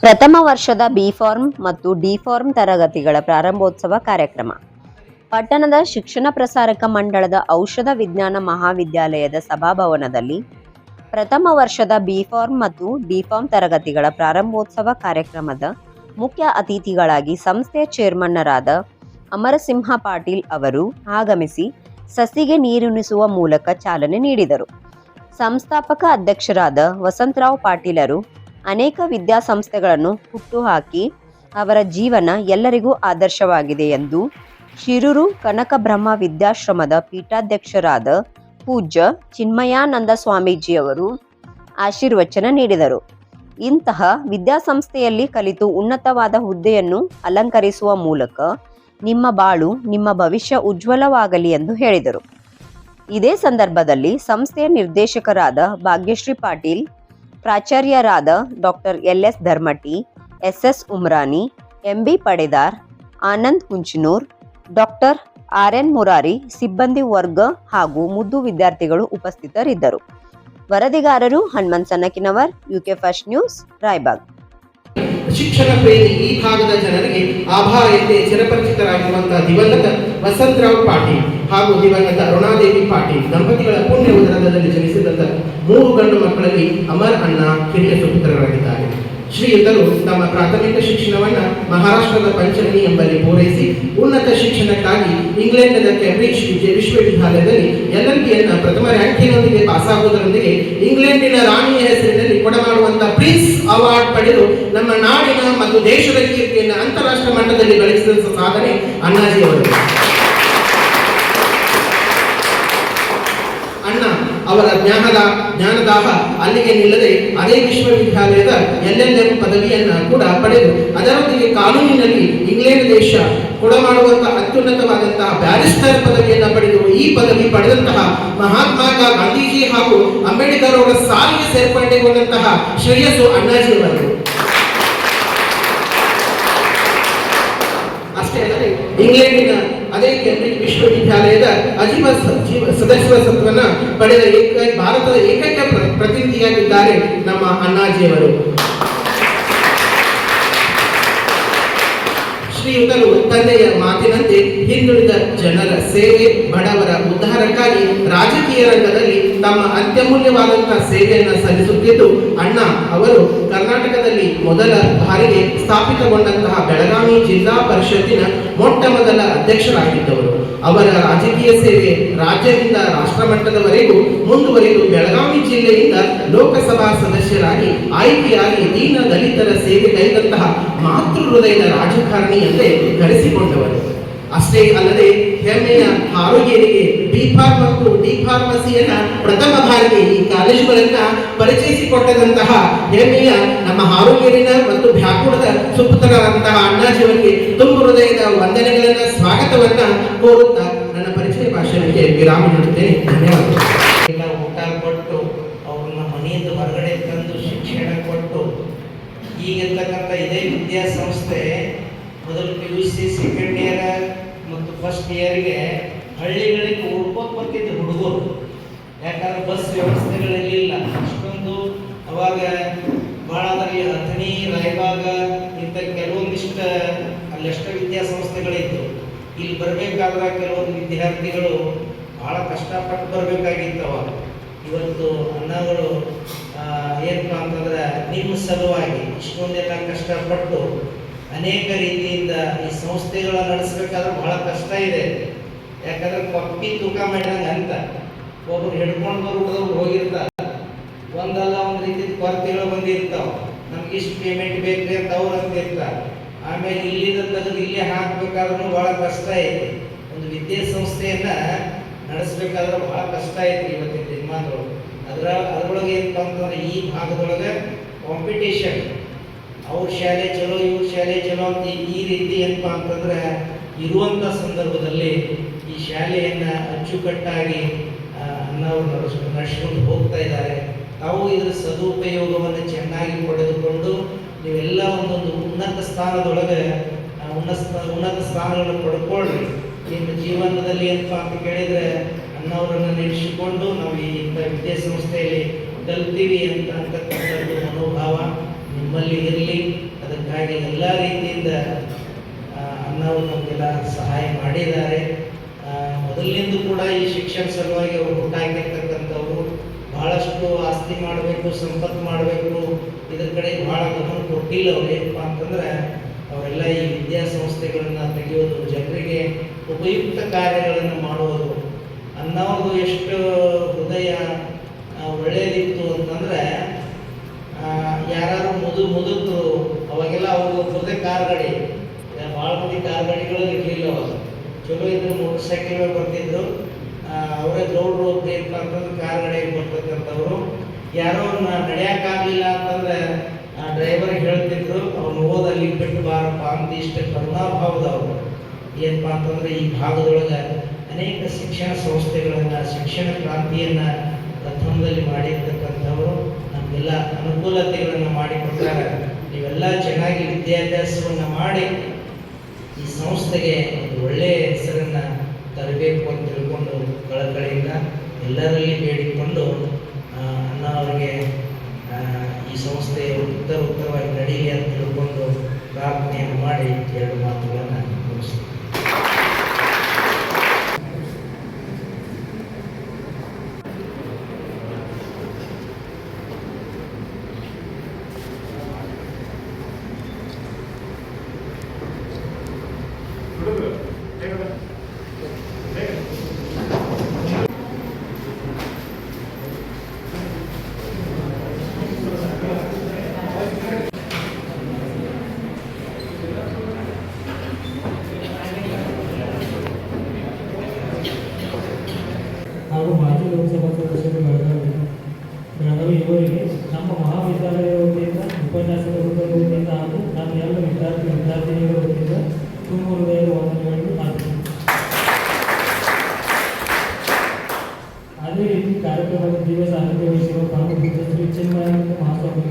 ಪ್ರಥಮ ವರ್ಷದ B pharm ಮತ್ತು ಡಿ ಫಾರ್ಮ್ ತರಗತಿಗಳ ಪ್ರಾರಂಭೋತ್ಸವ ಕಾರ್ಯಕ್ರಮ. ಪಟ್ಟಣದ ಶಿಕ್ಷಣ ಪ್ರಸಾರಕ ಮಂಡಳದ ಔಷಧ ವಿಜ್ಞಾನ ಮಹಾವಿದ್ಯಾಲಯದ ಸಭಾಭವನದಲ್ಲಿ ಪ್ರಥಮ ವರ್ಷದ ಬಿ ಫಾರ್ಮ್ ಮತ್ತು ಡಿ ಫಾರ್ಮ್ ತರಗತಿಗಳ ಪ್ರಾರಂಭೋತ್ಸವ ಕಾರ್ಯಕ್ರಮದ ಮುಖ್ಯ ಅತಿಥಿಗಳಾಗಿ ಸಂಸ್ಥೆಯ ಚೇರ್ಮನ್ನರಾದ ಅಮರಸಿಂಹ ಪಾಟೀಲ್ ಅವರು ಆಗಮಿಸಿ ಸಸಿಗೆ ನೀರುಣಿಸುವ ಮೂಲಕ ಚಾಲನೆ ನೀಡಿದರು. ಸಂಸ್ಥಾಪಕ ಅಧ್ಯಕ್ಷರಾದ ವಸಂತರಾವ್ ಪಾಟೀಲರು ಅನೇಕ ವಿದ್ಯಾಸಂಸ್ಥೆಗಳನ್ನು ಹುಟ್ಟುಹಾಕಿ ಅವರ ಜೀವನ ಎಲ್ಲರಿಗೂ ಆದರ್ಶವಾಗಿದೆ ಎಂದು ಶಿರೂರು ಕನಕ ಬ್ರಹ್ಮ ವಿದ್ಯಾಶ್ರಮದ ಪೀಠಾಧ್ಯಕ್ಷರಾದ ಪೂಜ್ಯ ಚಿನ್ಮಯಾನಂದ ಸ್ವಾಮೀಜಿಯವರು ಆಶೀರ್ವಚನ ನೀಡಿದರು. ಇಂತಹ ವಿದ್ಯಾಸಂಸ್ಥೆಯಲ್ಲಿ ಕಲಿತು ಉನ್ನತವಾದ ಹುದ್ದೆಯನ್ನು ಅಲಂಕರಿಸುವ ಮೂಲಕ ನಿಮ್ಮ ಬಾಳು ನಿಮ್ಮ ಭವಿಷ್ಯ ಉಜ್ವಲವಾಗಲಿ ಎಂದು ಹೇಳಿದರು. ಇದೇ ಸಂದರ್ಭದಲ್ಲಿ ಸಂಸ್ಥೆಯ ನಿರ್ದೇಶಕರಾದ Bhagyashree Patil ಪ್ರಾಚಾರ್ಯರಾದ doctor L S Dharmati, S S Umrani, M B Padedar, Anand Kunchanur doctor R N Murari, ಸಿಬ್ಬಂದಿ ವರ್ಗ ಹಾಗೂ ಮುದ್ದು ವಿದ್ಯಾರ್ಥಿಗಳು ಉಪಸ್ಥಿತರಿದ್ದರು. ವರದಿಗಾರರು Hanumanth Sanakinavar, UK first news, Raibag. ಶಿಕ್ಷಣ ಪ್ರೇಮಿ ಈ ಭಾಗದ ಜನರಿಗೆ ಆಭಾ ಎಂದೇ ಚಿರಪರಿಚಿತರಾಗಿರುವಂತಹ ದಿವಂಗತ ವಸಂತರಾವ್ ಪಾಟೀಲ್ ಹಾಗೂ ದಿವಂಗತ ರುಣಾದೇವಿ ಪಾಟೀಲ್ ದಂಪತಿಗಳ ಪುಣ್ಯ ಉದರದಲ್ಲಿ ಜನಿಸಿದಂತ ಮೂರು ಗಂಡು ಮಕ್ಕಳಲ್ಲಿ ಅಮರ್ ಅಣ್ಣ, ಕಿರಿಯ ಸುಪುತ್ರರಾಗಿದ್ದಾರೆ. ಶ್ರೀಯುತರು ತಮ್ಮ ಪ್ರಾಥಮಿಕ ಶಿಕ್ಷಣವನ್ನು ಮಹಾರಾಷ್ಟ್ರದ ಪಂಚಮಿ ಎಂಬಲ್ಲಿ ಪೂರೈಸಿ ಉನ್ನತ ಶಿಕ್ಷಣಕ್ಕಾಗಿ ಇಂಗ್ಲೆಂಡ್ನ ಕ್ಯಾಂಬ್ರಿಡ್ಜ್ ವಿದ್ಯ- ವಿಶ್ವವಿದ್ಯಾಲಯದಲ್ಲಿ ಬಿಯನ್ನು ಪ್ರಥಮ ರ್ಯಾಂಕಿನೊಂದಿಗೆ ಪಾಸಾಗುವುದರೊಂದಿಗೆ ಇಂಗ್ಲೆಂಡಿನ ರಾಣಿಯ ಹೆಸರಿನಲ್ಲಿ ಕೊಡಮಾಡುವಂತಹ ಪ್ರಿನ್ಸ್ ಅವಾರ್ಡ್ ಪಡೆದು ನಮ್ಮ ನಾಡಿನ ಮತ್ತು ದೇಶದ ಕೀರ್ತಿಯನ್ನು ಅಂತಾರಾಷ್ಟ್ರ ಮಟ್ಟದಲ್ಲಿ ಗಳಿಸಿದ ಸಾಧನೆ ಅಣ್ಣಾಜಿಯವರು ಅಣ್ಣ ಅವರ ಜ್ಞಾನದ ಜ್ಞಾನದಾಹ ಅಲ್ಲಿಗೆ ನಿಲ್ಲದೆ ಅದೇ ವಿಶ್ವವಿದ್ಯಾಲಯದ ಎಲ್ಎಲ್ಎಂ ಪದವಿಯನ್ನ ಕೂಡ ಪಡೆದು, ಅದರೊಂದಿಗೆ ಕಾನೂನಿನಲ್ಲಿ ಇಂಗ್ಲೆಂಡ್ ದೇಶ ಕೊಡಮಾಡುವಂತಹ ಅತ್ಯುನ್ನತವಾದಂತಹ ಬ್ಯಾರಿಸ್ಟರ್ ಪದವಿಯನ್ನ ಪಡೆದು ಈ ಪದವಿ ಪಡೆದಂತಹ ಮಹಾತ್ಮ ಗಾಂಧೀಜಿ ಹಾಗೂ ಅಂಬೇಡ್ಕರ್ ಅವರ ಸಾಲಿಗೆ ಸೇರ್ಪಡೆಗೊಂಡಂತಹ ಶ್ರೇಯಸ್ಸು ಅಣ್ಣಾಜಿಯವರದು. ಅಷ್ಟೇ ಅಲ್ಲದೆ ಇಂಗ್ಲೆಂಡಿನ ಅದೇ ಕೇಂಬ್ರಿಡ್ಜ್ ವಿಶ್ವವಿದ್ಯಾಲಯದ ಅಜೀವ ಸ- ಜೀವ- ಸದಸ್ಯತ್ವವನ್ನ ಪಡೆದ ಏಕೈ, ಭಾರತದ ಏಕೈಕ ಪ್ರ- ಪ್ರತಿನಿಧಿಯಾಗಿದ್ದಾರೆ ನಮ್ಮ ಅಣ್ಣಾಜಿಯವರು. ಶ್ರೀಯುತರು ತಂದೆಯ ಮಾತಿನಂತೆ ಹಿಂದುಳಿದ ಜನರ ಸೇವೆ ಬಡವರ ಉದ್ಧಾರಕ್ಕಾಗಿ ರಾಜಕೀಯ ರಂಗದಲ್ಲಿ ತಮ್ಮ ಅತ್ಯಮೂಲ್ಯವಾದಂತಹ ಸೇವೆಯನ್ನು ಸಲ್ಲಿಸುತ್ತಿದ್ದು, ಅಣ್ಣ ಅವರು ಕರ್ನಾಟಕದಲ್ಲಿ ಮೊದಲ ಬಾರಿಗೆ ಸ್ಥಾಪಿತಗೊಂಡಂತಹ ಬೆಳಗಾವಿ ಜಿಲ್ಲಾ ಪರಿಷತ್ತಿನ ಮೊಟ್ಟ ಮೊದಲ ಅಧ್ಯಕ್ಷರಾಗಿದ್ದವರು. ಅವರ ರಾಜಕೀಯ ಸೇವೆ ರಾಜ್ಯದಿಂದ ರಾಷ್ಟ್ರಮಟ್ಟದವರೆಗೂ ಮುಂದುವರೆದು ಬೆಳಗಾವಿ ಜಿಲ್ಲೆಯಿಂದ ಲೋಕಸಭಾ ಸದಸ್ಯರಾಗಿ ಆಯ್ಕೆಯಾಗಿ ದೀನ ದಲಿತರ ಸೇವೆ ಕೈದಂತಹ ಮಾತೃ ಹೃದಯದ ರಾಜಕಾರಣಿ ಎಂದೇ ಗಳಿಸಿಕೊಂಡವರು ಅಷ್ಟೇ ಅಲ್ಲದೆ ಹೆಮ್ಮೆಯ ಆರೋಗ್ಯರಿಗೆ ಬಿ ಫಾರ್ಮ್ ಮತ್ತು ಡಿ ಫಾರ್ಮಸಿಯನ್ನ ಪ್ರಥಮ ಬಾರಿಗೆ ಈ ಕಾಲೇಜುಗಳನ್ನ ಪರಿಚಯಿಸಿಕೊಟ್ಟದಂತಹ ಹೆಮ್ಮೆಯ ನಮ್ಮ ಆರೋಗ್ಯರಿನ ಮತ್ತು ಬ್ಯಾಕುಳದ ಸುಪುತ್ರರಾದಂತಹ ಅಣ್ಣಾಜಿಯವರಿಗೆ ತುಂಬು ಹೃದಯದ ವಂದನೆಗಳನ್ನ, ಸ್ವಾಗತವನ್ನ ಕೋರುತ್ತಾ ನನ್ನ ಪರಿಚಯ ಭಾಷಣಕ್ಕೆ ವಿರಾಮ ನೀಡುತ್ತೇನೆ. ಧನ್ಯವಾದಗಳು. ಇದೇ ವಿದ್ಯಾಸಂಸ್ಥೆ ಮೊದಲು P U C second year ಮತ್ತು ಫಸ್ಟ್ ಇಯರ್ಗೆ ಹಳ್ಳಿಗಳಿಗೆ ಹುಡ್ಕೋದು ಬರ್ತಿದ್ರು ಹುಡುಗರು. ಯಾಕಂದ್ರೆ ಬಸ್ ವ್ಯವಸ್ಥೆಗಳಿರಲಿಲ್ಲ ಅಷ್ಟೊಂದು ಅವಾಗ ಭಾಳ ಅದರಲ್ಲಿ ಅಥಣಿ, ರಾಯಬಾಗ ಇಂಥ ಕೆಲವೊಂದಿಷ್ಟ ಅಲ್ಲೆಷ್ಟ ವಿದ್ಯಾಸಂಸ್ಥೆಗಳಿತ್ತು ಇಲ್ಲಿ ಬರಬೇಕಾದ್ರೆ ಕೆಲವೊಂದು ವಿದ್ಯಾರ್ಥಿಗಳು ಭಾಳ ಕಷ್ಟಪಟ್ಟು ಬರಬೇಕಾಗಿತ್ತು ಇವತ್ತು ಅಣ್ಣಗಳು ಏನಪ್ಪ ಅಂತಂದ್ರೆ ನಿಮ್ಮ ಸಲುವಾಗಿ ಇಷ್ಟೊಂದೆಲ್ಲ ಕಷ್ಟಪಟ್ಟು ಅನೇಕ ರೀತಿಯಿಂದ ಈ ಸಂಸ್ಥೆಗಳ ನಡೆಸಬೇಕಾದ್ರೆ ಬಹಳ ಕಷ್ಟ ಇದೆ. ಯಾಕಂದ್ರೆ ಪಪ್ಪಿ ತೂಕ ಮಾಡಿದಂಗೆ ಅಂತ. ಒಬ್ರು ಹಿಡ್ಕೊಂಡು ಬರೋದವ್ರು ಹೋಗಿರ್ತಾರೆ. ಒಂದಲ್ಲ ಒಂದು ರೀತಿಯ ಕೊರತೆಗಳು ಬಂದಿರ್ತಾವ. ನಮ್ಗೆ ಇಷ್ಟು ಪೇಮೆಂಟ್ ಬೇಕು ಅಂತ ಅವ್ರು ಅಂತಿರ್ತಾರೆ. ಆಮೇಲೆ ಇಲ್ಲಿಂದ ತೆಗೆದು ಇಲ್ಲಿ ಹಾಕ್ಬೇಕಾದ್ರೂ ಬಹಳ ಕಷ್ಟ ಐತಿ ಒಂದು ವಿದ್ಯಾಸಂಸ್ಥೆಯನ್ನ ನಡೆಸಬೇಕಾದ್ರೆ ಬಹಳ ಕಷ್ಟ ಐತಿ ಇವತ್ತಿನ ದಿನಮಾನದೊಳಗೆ. ಅದರ ಅದ್ರೊಳಗೆ ಏನಪ್ಪ ಅಂತಂದ್ರೆ ಈ ಭಾಗದೊಳಗೆ ಕಾಂಪಿಟೇಷನ್ ಅವ್ರ ಶಾಲೆ ಚಲೋ, ಇವ್ರ ಶಾಲೆ ಚಲೋ ಅಂತ ಈ- ರೀತಿ ಏನಪ್ಪ ಅಂತಂದ್ರೆ ಇರುವಂಥ ಸಂದರ್ಭದಲ್ಲಿ ಈ ಶಾಲೆಯನ್ನ ಅಚ್ಚುಕಟ್ಟಾಗಿ ನಾವು ನಡೆಸ್ ನಡೆಸ್ಕೊಂಡು ಹೋಗ್ತಾ ಇದ್ದಾರೆ. ತಾವು ಇದರ ಸದುಪಯೋಗವನ್ನು ಚೆನ್ನಾಗಿ ಪಡೆದುಕೊಂಡು ನೀವೆಲ್ಲ ಒಂದೊಂದು ಉನ್ನತ ಸ್ಥಾನದೊಳಗೆ ಉನ್ನತ ಉನ್ನತ ಸ್ಥಾನಗಳನ್ನು ಪಡ್ಕೊಳ್ಳಿ ನಿಮ್ಮ ಜೀವನದಲ್ಲಿ ಏನಪ್ಪ ಅಂತ ಕೇಳಿದ್ರೆ ಅನ್ನವರನ್ನು ನೆನೆಸಿಕೊಂಡು ನಾವು ಈ ವಿದ್ಯಾಸಂಸ್ಥೆಯಲ್ಲಿ ಕಲ್ತೀವಿ ಅಂತ ಅಂತಕ್ಕಂಥದ್ದು ಮನೋಭಾವ ನಿಮ್ಮಲ್ಲಿ ಇರಲಿ. ಅದಕ್ಕಾಗಿ ಎಲ್ಲ ರೀತಿಯಿಂದ ಅನ್ನವು ನಮಗೆಲ್ಲ ಸಹಾಯ ಮಾಡಿದ್ದಾರೆ. ಮೊದಲಿನಿಂದ ಕೂಡ ಈ ಶಿಕ್ಷಣ ಸಲುವಾಗಿ ಅವರು ಹುಟ್ಟಾಕಿರ್ತಕ್ಕಂಥವ್ರು ಬಹಳಷ್ಟು ಆಸ್ತಿ ಮಾಡಬೇಕು, ಸಂಪತ್ತು ಮಾಡಬೇಕು. ಇದ್ರ ಕಡೆ ಬಹಳ ಗಮನ ಕೊಟ್ಟಿಲ್ಲ ಅವ್ರು. ಏನಪ್ಪ ಅಂತಂದ್ರೆ, ಅವರೆಲ್ಲ ಈ ವಿದ್ಯಾಸಂಸ್ಥೆಗಳನ್ನು ತೆಗೆಯೋದು, ಜನರಿಗೆ ಉಪಯುಕ್ತ ಕಾರ್ಯಗಳನ್ನು ಮಾಡುವುದು. ಅನ್ನೋದು ಎಷ್ಟು ಹೃದಯ ಆ, ಒಳ್ಳೆಯದಿತ್ತು ಅಂತಂದ್ರೆ ಯಾರು ಮುದು ಮುದುಕರು ಅವಾಗೆಲ್ಲ ಅವರು ಮುದ್ದೆ ಕಾರ್ ಗಾಡಿ ಭಾಳ ಮಂದಿ ಕಾರ್ ಗಾಡಿಗಳು ಇರಲಿಲ್ಲ ಅವಾಗ. ಚಲೋ ಇದ್ರು ಮೋಟರ್ ಸೈಕಲ್ ಬರ್ತಿದ್ರು. ಆ, ಅವರೇ ಗೌಡ್ರು ಏನಪ್ಪ ಅಂತಂದ್ರೆ ಕಾರ್ ಗಾಡಿಗೆ ಬರ್ತಕ್ಕಂಥವ್ರು. ಯಾರೋ ನಡೆಯೋಕ್ಕಾಗಲಿಲ್ಲ ಅಂತಂದ್ರೆ ಡ್ರೈವರ್ ಹೇಳ್ತಿದ್ರು ಅವ್ನು ಹೋದಲ್ಲಿ ಬಿಟ್ಟು ಬಾರಪ್ಪ ಅಂತ ಇಷ್ಟ ಕರುಣಾಭಾವದವರು ಏನಪ್ಪ ಅಂತಂದ್ರೆ ಈ ಭಾಗದೊಳಗೆ ಅನೇಕ ಶಿಕ್ಷಣ ಸಂಸ್ಥೆಗಳನ್ನು ಶಿಕ್ಷಣ ಕ್ರಾಂತಿಯನ್ನು ಪ್ರಥಮದಲ್ಲಿ ಮಾಡಿರ್ತಕ್ಕಂಥವರು ನಮಗೆಲ್ಲ ಅನುಕೂಲತೆಗಳನ್ನು ಮಾಡಿಕೊಟ್ಟಾಗ ನೀವೆಲ್ಲ ಚೆನ್ನಾಗಿ ವಿದ್ಯಾಭ್ಯಾಸವನ್ನು ಮಾಡಿ ಈ ಸಂಸ್ಥೆಗೆ ಒಂದು ಒಳ್ಳೆಯ ಹೆಸರನ್ನು ತರಬೇಕು ಅಂತ ತಿಳ್ಕೊಂಡು ಕಳಕಳಿಯಿಂದ ಎಲ್ಲರಲ್ಲಿ ಬೇಡಿಕೊಂಡು ಅನ್ನ ಅವರಿಗೆ ಈ ಸಂಸ್ಥೆ ಉತ್ತರ ಉತ್ತರವಾಗಿ ನಡೀಲಿ ಅಂತ ತಿಳ್ಕೊಂಡು ಪ್ರಾರ್ಥನೆಯನ್ನು ಮಾಡಿ ಎರಡು ಮಾತುಗಳನ್ನು ಮುಗಿಸ್ತೀನಿ ಹಾಗೂ ಮಾಜಿ ಲೋಕಸಭಾ ಸದಸ್ಯರು ಬೆಳಗಾವಿ ಬೆಳಗಾವಿ ಇವರಿಗೆ ನಮ್ಮ ಮಹಾವಿದ್ಯಾಲಯ ವತಿಯಿಂದ ಉಪನ್ಯಾಸದ ವೃಂದದ ವತಿಯಿಂದ ಹಾಗೂ ನಮ್ಮ ಎಲ್ಲ ವಿದ್ಯಾರ್ಥಿ ವಿದ್ಯಾರ್ಥಿನಿಯರ ವತಿಯಿಂದ ತುಂಬ ಹೃದಯದ ವಂದನೆಗಳನ್ನು ಮಾಡ್ತೀನಿ ಅದೇ ರೀತಿ ಕಾರ್ಯಕ್ರಮದ ದಿವಸ ಆರೋಗ್ಯ ವಹಿಸಿರುವ ಪರಮಪೂಜ್ಯ ಶ್ರೀ ಚಿನ್ಮಯ ಮಹಾಸ್ವಾಮಿಗಳು